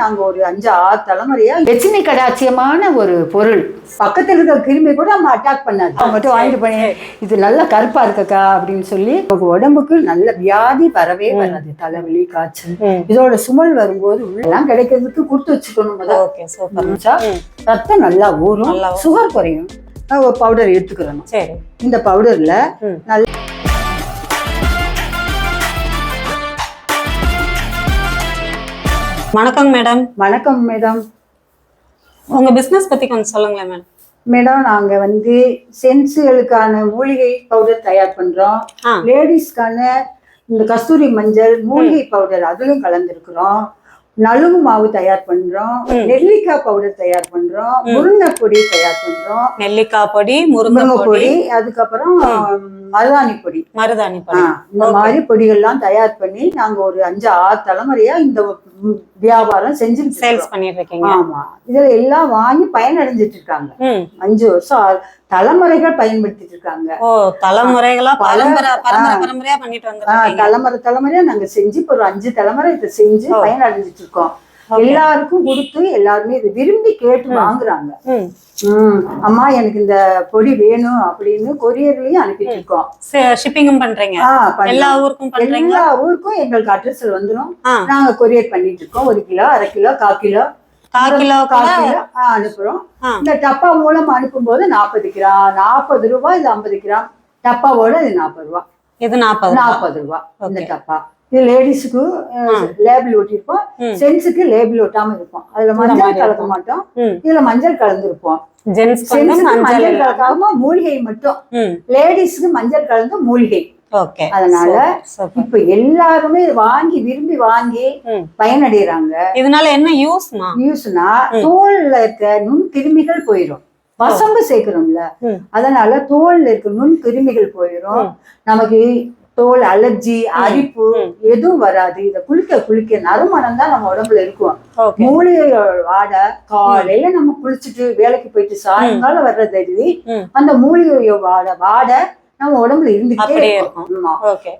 நாங்க ஒரு அஞ்சு ஆறு தலைமுறையா லட்சுமி கடாட்சியமான ஒரு பொருள். பக்கத்துல இருக்கிற கிருமி கூட நம்ம அட்டாக் பண்ணாது. அவங்க மட்டும் வாங்கிட்டு போனேன் இது நல்ல கருப்பா இருக்கக்கா அப்படின்னு சொல்லி உங்க உடம்புக்கு நல்ல வியாதி வரவே வராது. தலைவலி காய்ச்சல். இதோட சுமல் வரும்போது உள்ளெல்லாம் கிடைக்கிறதுக்கு கொடுத்து வச்சுக்கணும் ரத்தம் நல்லா ஊறும். சுகர் குறையும். ஒரு பவுடர் எடுத்துக்கிறணும் சரி. இந்த பவுடர்ல. நல்ல வணக்கம் மேடம் வணக்கம் மேடம் உங்க பிசினஸ் பத்தி கொஞ்சம் சொல்லுங்களேன் மேடம் மேடம் நாங்க வந்து சென்ஸுகளுக்கான மூலிகை பவுடர் தயார் பண்றோம். லேடிஸ்க்கான இந்த கஸ்தூரி மஞ்சள் மூலிகை பவுடர் அதுலயும் கலந்துருக்கிறோம். நலுங்கு மாவு தயார் பண்றோம். நெல்லிக்காய் பவுடர் தயார் பண்றோம் முருங்கை பொடி தயார் பண்றோம். நெல்லிக்காய் பொடி முருங்கை பொடி அதுக்கப்புறம் மருதாணி பொடி. மருதாணி பொடி. இந்த மாதிரி பொடிகள்லாம் தயார் பண்ணி நாங்க ஒரு அஞ்சு ஆறு தலைமுறையா இந்த வியாபாரம் செஞ்சுட்டு சேல்ஸ். பண்ணிட்டு இருக்கீங்க. ஆமா. இதுல எல்லாம் வாங்கி பயனடைஞ்சிட்டு இருக்காங்க. அஞ்சு வருஷம் தலைமுறைகள் பயன்படுத்திட்டு இருக்காங்க. ஓ தலைமுறைகளா பரம்பரை பரம்பரை. பரம்பரையா பண்ணிட்டு ஆ, வந்துருக்கீங்க. தலைமுறை தலைமுறையா நாங்க செஞ்சு இப்ப ஒரு அஞ்சு தலைமுறை இதை செஞ்சு. பயனடைஞ்சிட்டு இருக்கோம். எல்லாருக்கும் கொடுத்து எல்லாருமே இது விரும்பி கேட்டு. வாங்குறாங்க. ம். ம், அம்மா எனக்கு இந்த பொடி வேணும் அப்படின்னு கொரியர்லயும் அனுப்பிட்டு இருக்கோம். ஷிப்பிங்கும் பண்றீங்க. எல்லா ஊருக்கும் எல்லா ஊருக்கும் எங்களுக்கு அட்ரஸ் வந்துடும் நாங்க கொரியர் பண்ணிட்டு இருக்கோம். ஒரு கிலோ அரை கிலோ கால் கிலோ. கால் கிலோ கால் கிலோ ஆ, அனுப்புறோம். இந்த டப்பா மூலம் அனுப்பும்போது நாற்பது கிராம் நாற்பது ரூபாய் இது ஐம்பது கிராம் டப்பாவோட இது நாற்பது ரூபா. இது நாற்பது நாற்பது ரூபா இந்த. டப்பா. இது லேடிஸுக்கு லேபிள் ஒட்டியிருப்போம். ம். சென்ஸுக்கு லேபிள் ஒட்டாம இருப்போம் அதுல மஞ்சள் கலக்க. மாட்டோம். இதுல மஞ்சள் கலந்துருப்போம். ஜென்ஸ்க்கு மஞ்சள். கலக்காம மூலிகை மட்டும். லேடிஸுக்கு மஞ்சள் கலந்து மூலிகை. அதனால இப்ப எல்லாருமே வாங்கி விரும்பி வாங்கி பயனடைறாங்க. இதனால என்ன யூஸ்னா ம். தோல்ல இருக்க நுண் கிருமிகள் போயிடும் வசம்பு சேர்க்கிறோம்ல. அதனால தோல்ல இருக்க நுண் கிருமிகள் போயிடும். நமக்கு தோல் அலர்ஜி அரிப்பு. எதுவும் வராது. இத குளிக்க குளிக்க நறுமணம் தான் நம்ம உடம்புல இருக்கும். மூலிகையோட வாடை காலையில நம்ம குளிச்சுட்டு வேலைக்கு போயிட்டு சாயங்காலம் வர்றது. அந்த மூலிகையோட வாடை வாடை நம்ம உடம்புல இருந்துகிட்டே இருக்கும்.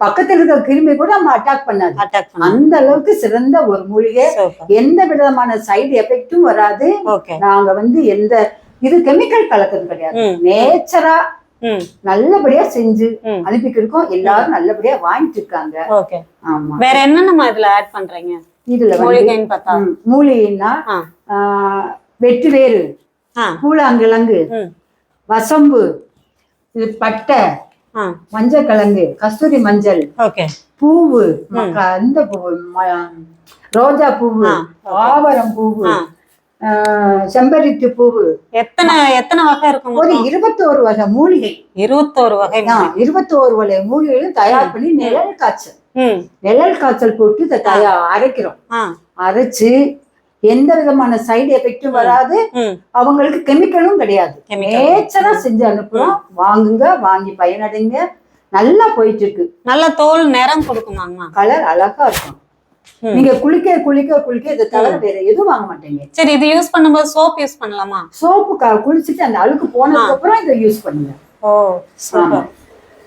பக்கத்துல இருக்கிற கிருமி கூட நம்ம அட்டாக் பண்ணாது. அந்த அளவுக்கு சிறந்த ஒரு மூலிகை. எந்த விதமான சைடு எஃபெக்டும் வராது. ஓகே. நாங்க வந்து எந்த இது கெமிக்கல் கலக்கிறது கிடையாது. நேச்சரா நல்லபடியா செஞ்சு ம். அனுப்பிட்டு இருக்கோம். எல்லாரும் நல்லபடியா வாங்கிட்டு இருக்காங்க. ஓகே. ஆமா. வேற என்னென்னமா இதுல ஆட் பண்றீங்க? இதுல மூலிகைன்னு பார்த்தா? ம், மூலிகைன்னா ஆ. ஆஹ், வெட்டு வேறு ஆ. கூழாங்கிழங்கு வசம்பு இது பட்டை மஞ்சள் கிழங்கு கஸ்தூரி மஞ்சள் பூவு இந்த பூவு ரோஜா பூவு ஆவரம் பூவு செம்பருத்தி பூவு. எத்தனை எத்தனை வகை இருக்கும் ஒரு? இருபத்தோரு வகை மூலிகை. இருபத்தோரு வகை இருபத்தோரு வகை மூலிகையும் தயார் பண்ணி நிழல் காய்ச்சல். நிழல் காய்ச்சல் போட்டு இதை தயா அரைக்கிறோம். அரைச்சு எந்த விதமான சைடு எஃபெக்டும் வராது. அவங்களுக்கு கெமிக்கலும் கிடையாது. நேச்சரா செஞ்சு அனுப்புறோம். வாங்குங்க வாங்கி பயனடைங்க. நல்லா போயிட்டு இருக்கு நல்ல தோல் நிறம் கொடுக்குமாங்கம்மா. கலர் அழகா இருக்கும். நீங்க குளிக்க குளிக்க குளிக்க இதை தவிர வேற எதுவும் வாங்க மாட்டீங்க. சரி இது யூஸ் பண்ணும்போது சோப் யூஸ் பண்ணலாமா? சோப்பு குளிச்சுட்டு அந்த அழுக்கு போனதுக்கு அப்புறம் இதை யூஸ் பண்ணுங்க. ஓ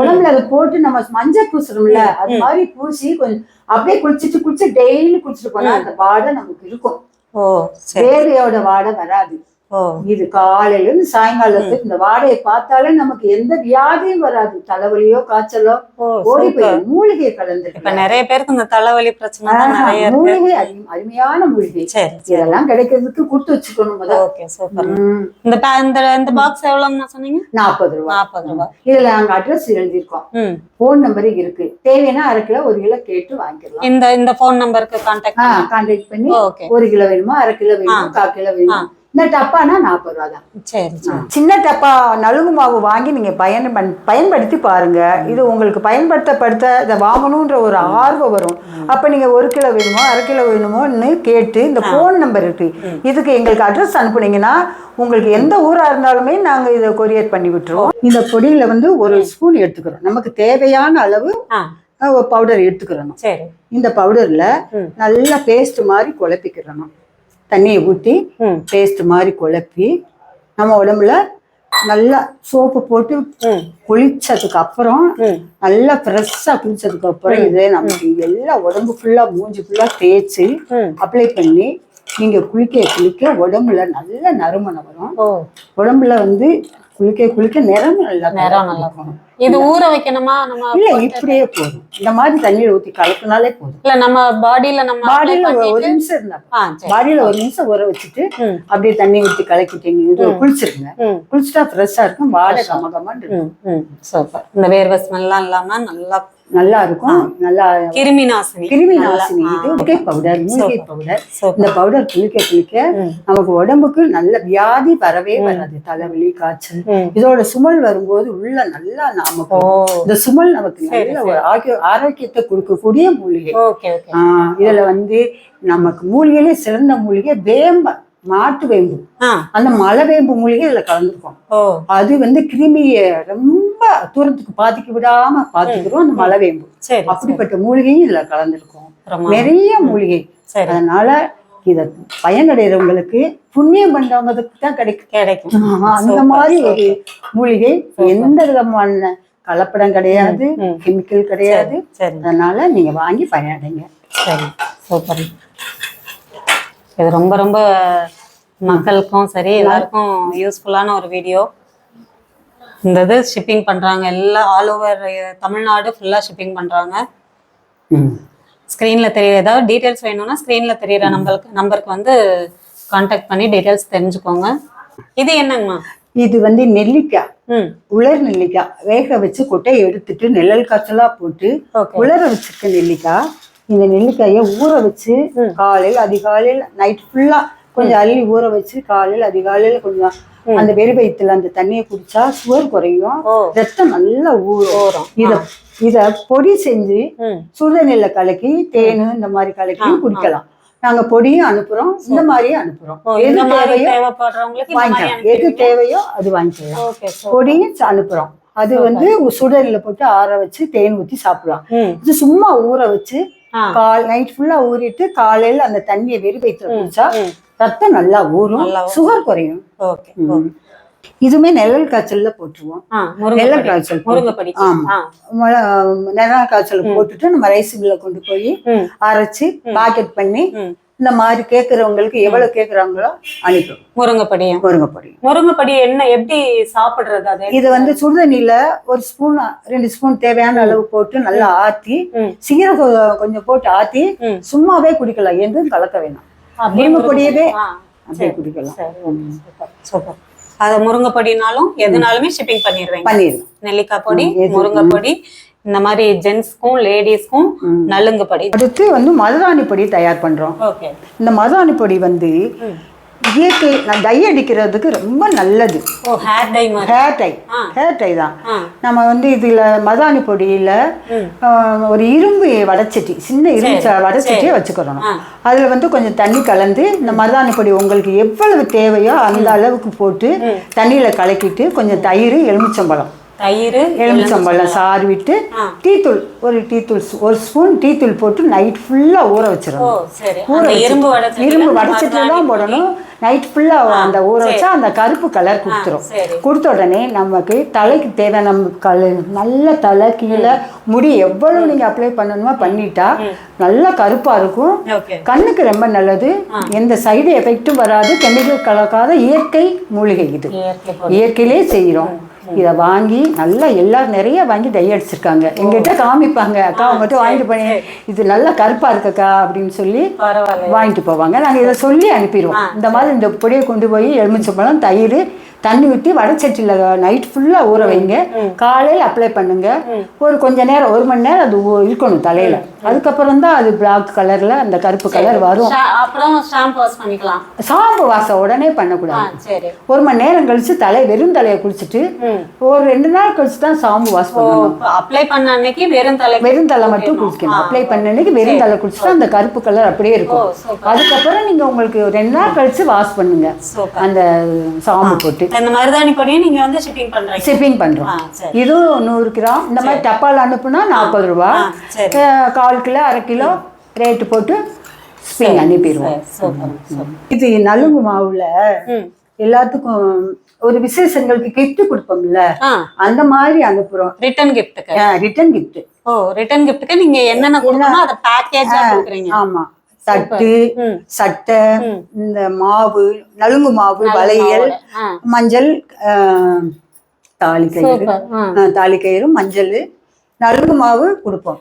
உடம்புல அதை போட்டு நம்ம மஞ்சள் பூசுறோம்ல அது மாதிரி பூசி கொஞ்சம் அப்படியே குளிச்சுட்டு குளிச்சு டெய்லி குளிச்சுட்டு போனா அந்த வாடை நமக்கு இருக்கும். வேர்வையோட வாடை வராது. இது காலையில இருந்து சாயங்காலத்துக்கு இந்த வாடையை பார்த்தாலே நமக்கு எந்த வியாதியும் வராது. தலைவலியோ காய்ச்சலோ ஓடி போயிடும் மூலிகை இப்ப கலந்துருக்கு நிறைய பேருக்கு இந்த தலைவலி பிரச்சனை மூலிகை அரு- அருமையான மூலிகை. இதெல்லாம் கிடைக்கிறதுக்கு கொடுத்து வச்சுக்கணும் இந்த இந்த இந்த பாக்ஸ் எவ்வளவுன்னு சொன்னீங்க? நாற்பது ரூபா. நாற்பது ரூபாய் இதுல நாங்க அட்ரஸ் எழுதியிருக்கோம். போன் நம்பர் இருக்கு. தேவைன்னா அரை கிலோ ஒரு கிலோ கேட்டு வாங்கிக்கலாம் இந்த இந்த போன் நம்பருக்கு கான்டாக்ட் கான்டாக்ட் பண்ணி. ஒரு கிலோ வேணுமா அரை கிலோ வேணுமா கால் கிலோ வேணுமா? இந்த டப்பானா நாற்பது ரூபா தான். சரி சின்ன டப்பா நலுங்கு மாவு வாங்கி நீங்க பயன் பண்- பயன்படுத்தி பாருங்க. இது உங்களுக்கு பயன்படுத்தப்படுத்த இதை வாங்கணுன்ற ஒரு ஆர்வம் வரும். அப்ப நீங்க ஒரு கிலோ வேணுமோ அரை கிலோ வேணுமோன்னு கேட்டு இந்த ஃபோன் நம்பர் இருக்கு. இதுக்கு எங்களுக்கு அட்ரஸ் அனுப்புனீங்கன்னா உங்களுக்கு எந்த ஊரா இருந்தாலுமே நாங்க இதை கொரியர் பண்ணி விட்டுருவோம். இந்த பொடியில வந்து ஒரு ஸ்பூன் எடுத்துக்கிறோம். நமக்கு தேவையான அளவு பவுடர் எடுத்துக்கிறணும். சரி. இந்த பவுடர்ல. நல்லா பேஸ்ட் மாதிரி குழப்பிக்கிறணும். தண்ணியை ஊற்றி பேஸ்ட் மாதிரி குழப்பி நம்ம உடம்புல நல்லா சோப்பு போட்டு குளிச்சதுக்கு அப்புறம் நல்லா ஃப்ரெஷ்ஷாக குளிச்சதுக்கு அப்புறம் இது நமக்கு எல்லா உடம்பு ஃபுல்லா மூஞ்சி ஃபுல்லா தேய்ச்சி அப்ளை பண்ணி நீங்க குளிக்க குளிக்க உடம்புல நல்ல நறுமணம் வரும். உடம்புல வந்து குளிக்க குளிக்க நிறம் நல்லா நிறம் நல்லா இருக்கும் இது ஊற வைக்கணுமா? நம்ம இல்ல இப்படியே போதும். இந்த மாதிரி தண்ணீர் ஊத்தி கலக்குனாலே போதும். இல்ல நம்ம பாடியில நம்ம பாடியில ஒரு நிமிஷம் இருந்தா பாடியில ஒரு நிமிஷம் ஊற வச்சுட்டு. அப்படியே தண்ணி ஊத்தி கலக்கிட்டீங்க இது குளிச்சிருங்க. குளிச்சுட்டா ஃப்ரெஷ்ஷா இருக்கும். வாடை கமகமான்னு இருக்கும். ம் ம். சூப்பர். இந்த வேர்வை ஸ்மெல்லாம் இல்லாம நல்லா நல்லா இருக்கும். நல்லா கிருமி நாசினி. கிருமி நாசினி. இது மூலிகை பவுடர் மூலிகை பவுடர் இந்த பவுடர் குளிக்க குளிக்க. நமக்கு உடம்புக்கு நல்ல வியாதி வரவே வராது. தலைவலி காய்ச்சல் இதோட சுமல் வரும்போது உள்ள நல்லா ஓ. இந்த சுமல் நமக்கு நல்ல ஒரு ஆரோக்கிய- ஆரோக்கியத்தை கொடுக்கக்கூடிய மூலிகை. இதுல வந்து நமக்கு மூலிகையிலே சிறந்த மூலிகை வேம்ப மாட்டு வேம்பு. அந்த மலை வேம்பு மூலிகை இதுல கலந்துருக்கும் அது வந்து கிருமியை ரொம்ப தூரத்துக்கு பாதிக்க விடாம பாத்துக்கிறோம் அந்த மலை வேம்பு. அப்படிப்பட்ட மூலிகையும் இதுல கலந்துருக்கும். நிறைய மூலிகை. அதனால இத பயனடைறவங்களுக்கு புண்ணியம் பண்றவங்களுக்கு தான் கிடைக்கும். கிடைக்கும். அந்த மாதிரி ஒரு மூலிகை எந்த விதமான கலப்படம் கிடையாது. கெமிக்கல் கிடையாது. அதனால நீங்க வாங்கி பயனடைங்க. சரி சூப்பர். இது ரொம்ப ரொம்ப மக்களுக்கும் சரி எல்லாருக்கும் யூஸ்ஃபுல்லான ஒரு வீடியோ இந்த இது ஷிப்பிங் பண்றாங்க எல்லாம் ஆல் ஓவர் தமிழ்நாடு ஃபுல்லா ஷிப்பிங் பண்றாங்க. ஸ்க்ரீன்ல தெரிய ஏதாவது டீடைல்ஸ் வேணும்னா ஸ்க்ரீன்ல தெரியற நம்பருக்கு நம்பருக்கு வந்து காண்டாக்ட் பண்ணி டீடைல்ஸ் தெரிஞ்சுக்கோங்க. இது என்னங்கம்மா? இது வந்து நெல்லிக்காய் ம். உலர் நெல்லிக்காய் வேக வச்சு கொட்டையை எடுத்துட்டு நெல்லல் காய்ச்சலா போட்டு உலர வச்சிருக்க நெல்லிக்காய் இந்த நெல்லிக்காயை ஊற வச்சு. காலையில் அதிகாலையில் நைட் ஃபுல்லா கொஞ்சம் அள்ளி ஊற வச்சு காலையில் அதிகாலையில் கொஞ்சம் அந்த வெறி வயிற்றுல அந்த தண்ணியை குடிச்சா சுகர் குறையும். ரத்தம் நல்லா ஊறும். இத இத பொடி செஞ்சு சுடுதண்ணில கலக்கி தேனு இந்த மாதிரி கலக்கி குடிக்கலாம். நாங்க பொடியும் அனுப்புறோம் இந்த மாதிரியும் அனுப்புறோம். எது மாதிரி தேவையோ மாதிரி வாங்கிக்கலாம். எது தேவையோ அது வாங்கிக்கலாம். ஓகே பொடியும் அனுப்புறோம். அது வந்து சுடரில் போட்டு ஆற வச்சு தேன் ஊற்றி சாப்பிடலாம். இது சும்மா ஊற வச்சு கால் நைட் ஃபுல்லா ஊறிட்டு காலையில அந்த தண்ணியை வெறி வயிற்றுல குடிச்சா. ரத்தம் நல்லா ஊறும். நல்லா ஊறும். சுகர் குறையும். இதுவுமே நிழல் காய்ச்சல்ல போட்டுருவோம். நிழல் காய்ச்சல் ஆமா. நிழல் காய்ச்சல் போட்டுட்டு நம்ம ரைஸ் மில்ல கொண்டு போய் அரைச்சு பாக்கெட் பண்ணி இந்த மாதிரி கேக்குறவங்களுக்கு எவ்வளவு கேக்குறாங்களோ அனுப்பிடும் முருங்கைப்படியும் முருங்கைப்பொடி முருங்கைப்படி என்ன எப்படி சாப்பிடுறது அது? இது வந்து சுடுதண்ணில ஒரு ஸ்பூன் ரெண்டு ஸ்பூன் தேவையான அளவு போட்டு நல்லா ஆத்தி. சீரகம் கொஞ்சம் போட்டு ஆத்தி. சும்மாவே குடிக்கலாம். எதுவும் கலக்க வேணாம். முருங்கைப்பொடியவே அப்படியே குடிக்கலாம். சூப்பர். அது முருங்கைப்பொடினாலும் எதுனாலுமே ஷிப்பிங் பண்ணிடுவீங்க பண்ணிடலாம் நெல்லிக்காய் பொடி ம், எது- முருங்கைப்பொடி இந்த மாதிரி ஜென்ஸ்க்கும் லேடிஸ்க்கும் நலுங்கு பொடி. அடுத்து வந்து மருதாணி பொடி தயார் பண்றோம். ஓகே. இந்த மருதாணி பொடி வந்து இயற்கை நான் டை அடிக்கிறதுக்கு ரொம்ப நல்லது. ஓ hair dye hair dye. Hair dye தான். நம்ம வந்து இதுல மருதாணி பொடியில ஒரு இரும்பு வடச்சட்டி சின்ன இரும்பு வடச்சட்டியை வச்சுக்கிறோம். அதுல வந்து கொஞ்சம் தண்ணி கலந்து இந்த மருதாணி பொடி உங்களுக்கு எவ்வளவு தேவையோ அந்த அளவுக்கு போட்டு தண்ணியில கலக்கிட்டு கொஞ்சம் தயிர் எலுமிச்சம்பழம். தயிர் எலுமிச்சம்பழம். சாறு விட்டு. டீத்தூள் ஒரு டீத்தூள் ஒரு ஸ்பூன் டீத்தூள் போட்டு நைட் ஃபுல்லா ஊற வச்சிடணும். ஊற இரும்பு இரும்பு தான் போடணும். நைட் ஃபுல்லா அந்த ஊற வச்சா அந்த கருப்பு கலர் கொடுத்துரும். கொடுத்த உடனே நமக்கு தலைக்கு தேவையான நம்ம கல் நல்ல தலை கீழே முடி எவ்வளவு நீங்க அப்ளை பண்ணணுமோ பண்ணிட்டா நல்லா கருப்பா இருக்கும். கண்ணுக்கு ரொம்ப நல்லது. எந்த சைடு எஃபெக்ட்டும் வராது. கெமிக்கல் கலக்காத இயற்கை மூலிகை இது. இயற்கையிலே செய்கிறோம் இதை வாங்கி நல்லா எல்லாரும் நிறைய வாங்கி டை அடிச்சிருக்காங்க. எங்கிட்ட காமிப்பாங்க. அக்கா உங்ககிட்ட வாங்கிட்டு போனேன். இது நல்லா கருப்பா இருக்கக்கா அப்படின்னு சொல்லி வாங்கிட்டு போவாங்க. நாங்கள் இதை சொல்லி அனுப்பிடுவோம். இந்த மாதிரி இந்த பொடியை கொண்டு போய் எலுமிச்சம்பழம் தயிர் தண்ணி ஊற்றி வடச்சட்டியில் நைட் ஃபுல்லாக ஊற வைங்க. காலையில் அப்ளை பண்ணுங்க. ஒரு கொஞ்ச நேரம் ஒரு மணி நேரம் அது இருக்கணும் தலையில். அதுக்கப்புறம் தான் அது பிளாக் கலரில் அந்த கருப்பு கலர் வரும். அப்புறம் ஷாம்பு வாஷ் பண்ணிக்கலாம். சாம்பு வாசம் உடனே பண்ணக்கூடாது. சரி. ஒரு மணி நேரம் கழிச்சு தலை வெறும் தலையை குளிச்சுட்டு ஒரு ரெண்டு நாள் கழிச்சு தான் சாம்பு வாஷ் பண்ணணும். அப்ளை பண்ண அன்னைக்கு வெறும் தலை வெறும் தலை மட்டும் குளிக்கணும். அப்ளை பண்ண அன்னைக்கு வெறும் தலை குளிச்சுட்டு அந்த கருப்பு கலர் அப்படியே இருக்கும். அதுக்கப்புறம் நீங்க உங்களுக்கு ரெண்டு நாள் கழிச்சு வாஷ் பண்ணுங்க. அந்த சாம்பு போட்டு. இந்த மருதாணி பொடியை நீங்க வந்து ஷிப்பிங் பண்றீங்க. ஷிப்பிங் பண்றோம். இதுவும் நூறு கிராம். இந்த மாதிரி டப்பால் அனுப்புனா நாற்பது ரூபா. கால் கிலோ அரை கிலோ ரேட்டு போட்டு ஸ்பிங் அனுப்பிடுவோம். இது நலுங்கு மாவுல எல்லாத்துக்கும் ஒரு விசேஷங்களுக்கு gift கொடுப்போம்ல. அந்த மாதிரி அனுப்புறோம். ரிட்டர்ன் கிஃப்ட்டுக்கு ரிட்டர்ன் gift. ஓ ரிட்டர்ன் கிஃப்ட்டுக்கு நீங்க என்னென்ன கொடுக்கணும் அதை பேக்கேஜா கொடுக்குறீங்க. ஆமா. தட்டு. சட்டை இந்த மாவு நலுங்கு மாவு வளையல் மஞ்சள் தாலி கயிறு தாலி கயிறு மஞ்சள் நலுங்கு மாவு கொடுப்போம்.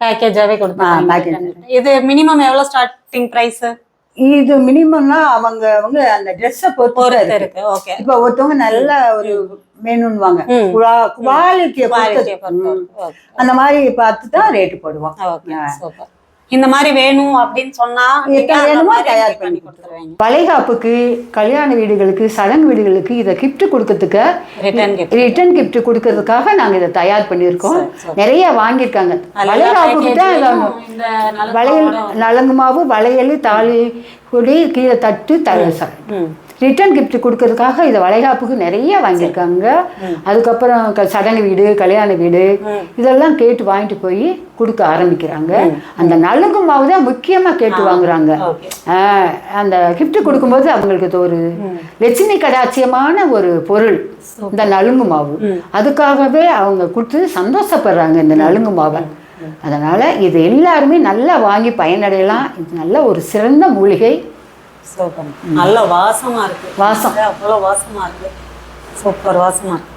பேக்கேஜாவே கொடுத்தாங்க இது மினிமம் எவ்வளவு ஸ்டார்டிங் பிரைஸ் இது மினிமம்னா அவங்க அவங்க அந்த ட்ரெஸ்ஸை பொறுத்து இருக்கு. ஓகே இப்ப ஒருத்தவங்க நல்ல ஒரு வேணும்னுவாங்க ம். குவாலிட்டியை அந்த மாதிரி பார்த்து தான் ரேட்டு போடுவோம். ஓகே. சூப்பர். இந்த மாதிரி வேணும் அப்படின்னு சொன்னா தயார் பண்ணி கொடுத்துருவீங்க. வளைகாப்புக்கு கல்யாண வீடுகளுக்கு சடங்கு வீடுகளுக்கு இதை gift கொடுக்கறதுக்கு ரிட்டர்ன் கிஃப்ட் கொடுக்கறதுக்காக நாங்க இதை தயார் பண்ணியிருக்கோம். நிறைய வாங்கியிருக்காங்க. வளைகாப்புக்கு தான் வளையல் நலங்கு மாவு வளையல் தாலி கொடி கீழே தட்டு த ம். ரிட்டர்ன் gift கொடுக்கறதுக்காக இதை வளைகாப்புக்கு நிறைய வாங்கியிருக்காங்க. அதுக்கப்புறம் சடங்கு வீடு கல்யாண வீடு இதெல்லாம் கேட்டு வாங்கிட்டு போய் கொடுக்க ஆரம்பிக்கிறாங்க. அந்த நலுங்கு மாவு தான் முக்கியமாக கேட்டு வாங்குறாங்க. அந்த gift கொடுக்கும்போது அவங்களுக்கு இது ஒரு லட்சுமி கடாட்சியமான ஒரு பொருள் இந்த நலுங்கு மாவு அதுக்காகவே அவங்க கொடுத்து சந்தோஷப்படுறாங்க இந்த நலுங்கு மாவை அதனால இது எல்லாருமே நல்லா வாங்கி பயனடையலாம். இது நல்ல ஒரு சிறந்த மூலிகை. சூப்பர் நல்ல வாசமா இருக்கு. வாசம். அவ்வளவு வாசமா இருக்கு. சூப்பர் வாசமா இருக்கு.